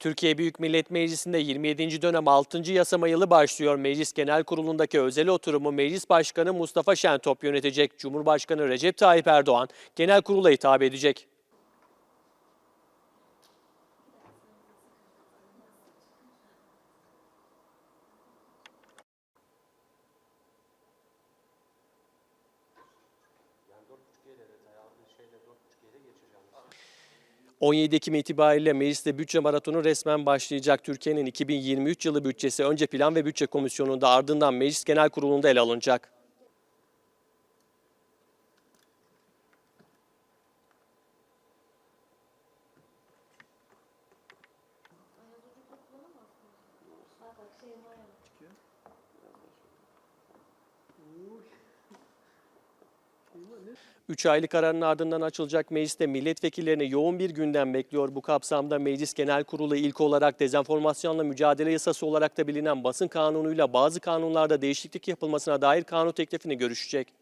Türkiye Büyük Millet Meclisi'nde 27. dönem 6. yasama yılı başlıyor. Meclis Genel Kurulu'ndaki özel oturumu Meclis Başkanı Mustafa Şentop yönetecek. Cumhurbaşkanı Recep Tayyip Erdoğan genel kurula hitap edecek. ...17 Ekim itibariyle mecliste bütçe maratonu resmen başlayacak. Türkiye'nin 2023 yılı bütçesi önce Plan ve Bütçe Komisyonu'nda ardından Meclis Genel Kurulu'nda ele alınacak. Üç aylık kararın ardından açılacak mecliste milletvekillerini yoğun bir gündem bekliyor. Bu kapsamda Meclis Genel Kurulu ilk olarak dezenformasyonla mücadele yasası olarak da bilinen basın kanunuyla bazı kanunlarda değişiklik yapılmasına dair kanun teklifini görüşecek.